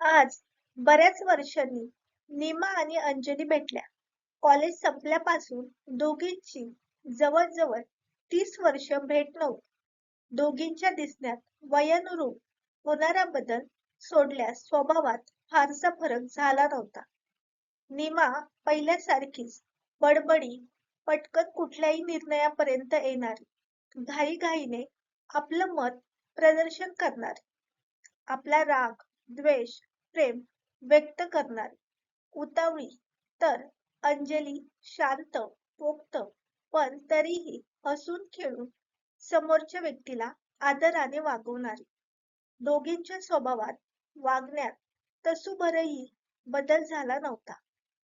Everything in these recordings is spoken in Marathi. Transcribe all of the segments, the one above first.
आज बऱ्याच वर्षांनी नीमा आणि अंजली भेटल्या. कॉलेज संपल्यापासून दोघींची जवळजवळ तीस वर्ष भेट नव्हती. दोघींच्या दिसण्यात वयानुरूप होणारा बदल सोडल्यास स्वभावात फारसा फरक झाला नव्हता. नीमा पहिल्यासारखीच बडबडी पटकन कुठल्याही निर्णयापर्यंत येणारी घाईघाईने आपलं मत प्रदर्शन करणारी. आपला राग द्वेष प्रेम व्यक्त करणारी. उतावळी. तर अंजली शांत पोक्त पण तरीही हसून खेळून समोरच्या व्यक्तीला आदराने वागवणारी. दोघींच्या स्वभावात वागण्यात तसूभरही बदल झाला नव्हता.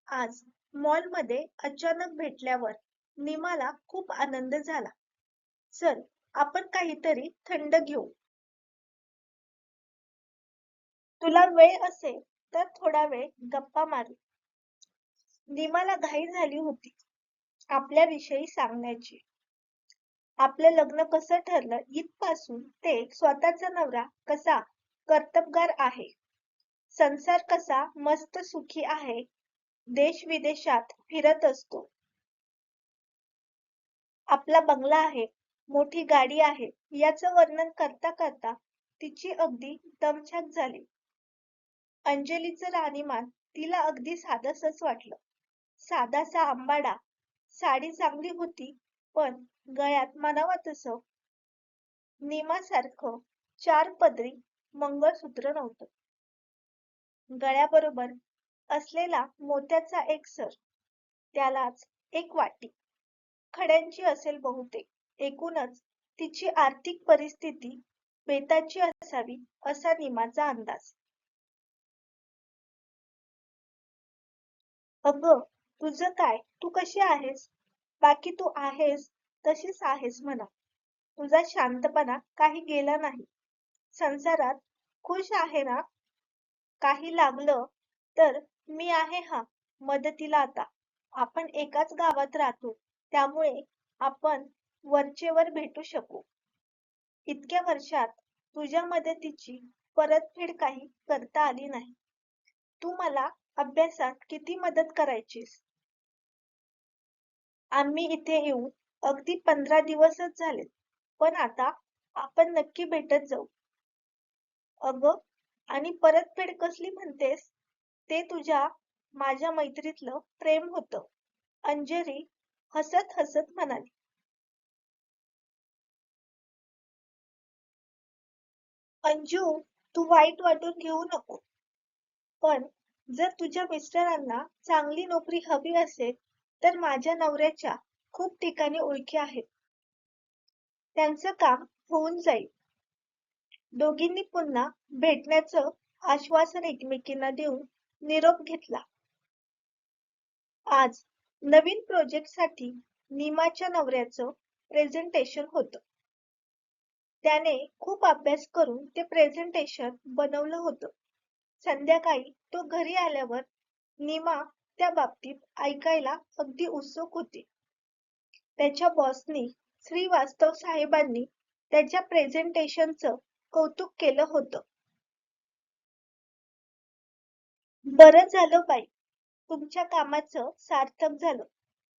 आज मॉलमध्ये अचानक भेटल्यावर निमाला खूप आनंद झाला. चल आपण काहीतरी थंड घेऊ. तुला वेळ असेल तर थोडा वेळ गप्पा मारू. निमाला घाई झाली होती आपल्याविषयी सांगण्याची. आपलं लग्न कसं ठरलं इथपासून ते स्वतःचा नवरा कसा कर्तबगार आहे? संसार कसा मस्त सुखी आहे? देश विदेशात फिरत असतो. आपला बंगला आहे मोठी गाडी आहे याचं वर्णन करता करता तिची अगदी दमछाक झाली. अंजलीचं राहणीमान तिला अगदी साधसच वाटलं. साधासा आंबाडा साडी चांगली होती पण गळ्यात म्हणावं तसं नेमासारखं चार पदरी मंगळसूत्र नव्हतं. गळ्याबरोबर असलेला मोत्याचा एक सर त्यालाच एक वाटी. खड्यांची असेल बहुतेक एकूणच तिची आर्थिक परिस्थिती बेताची असावी असा निमाचा अंदाज. अगं तुझं काय? तू कशी आहेस? बाकी तू आहेस तशीच आहेस म्हणा. तुझा शांतपणा काही गेला नाही. संसारात खुश आहे ना? काही लागलं तर मी आहे हा मदतीला आता. आपण एकाच गावात राहतो त्यामुळे आपण वरचेवर भेटू शकू. इतक्या वर्षात तुझ्या मदतीची परतफेड काही करता आली नाही. तू मला अभ्यासात किती मदत करायचीस? आम्ही इथे येऊन अगदी पंधरा दिवसच झालेत पण आता आपण नक्की भेटत जाऊ. अगं आणि परतफेड कसली म्हणतेस? ते तुझ्या माझ्या मैत्रीतलं प्रेम होतं अंजली हसत हसत म्हणाली. अंजू तू वाईट वाटून घेऊ नको पण जर तुझ्या मिस्टरांना चांगली नोकरी हवी असेल तर माझ्या नवऱ्याच्या खूप ठिकाणी ओळखी आहेत. त्यांचं काम होऊन जाईल. दोघींनी पुन्हा भेटण्याचं आश्वासन एकमेकींना देऊन निरोप घेतला. आज नवीन प्रोजेक्टसाठी निमाच्या नवऱ्याचं प्रेझेंटेशन होतं. त्याने खूप अभ्यास करून ते प्रेझेंटेशन बनवलं होतं. संध्याकाळी तो घरी आल्यावर निमा त्या बाबतीत ऐकायला अगदी उत्सुक होती. त्याच्या बॉसनी श्रीवास्तव साहेबांनी त्याच्या प्रेझेंटेशनचं कौतुक केलं होतं. बरं झालं बाई तुमच्या कामाचं सार्थक झालं.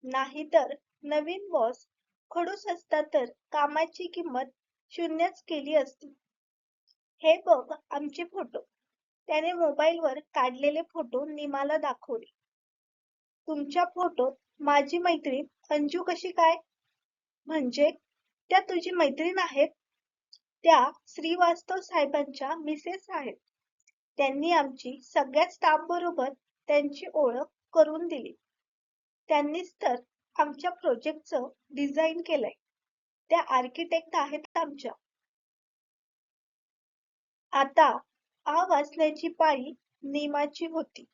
नाहीतर नवीन बॉस खडूस असता तर कामाची किंमत शून्यच केली असती. हे बघ आमचे फोटो त्याने मोबाईलवर काढलेले फोटो निमाला दाखवले. तुमच्या फोटोत माझी मैत्रीण अंजू कशी काय? म्हणजे त्या तुझी मैत्रीण आहेत? त्या श्रीवास्तव साहेबांच्या मिसेस आहेत. त्यांनी आमची सगळ्या स्टाफ बरोबर त्यांची ओळख करून दिली. त्यांनीच तर आमच्या प्रोजेक्टचं डिझाईन केलंय. त्या आर्किटेक्ट आहेत आमच्या. आता आ वाचण्याची पाळी नेमाची होती.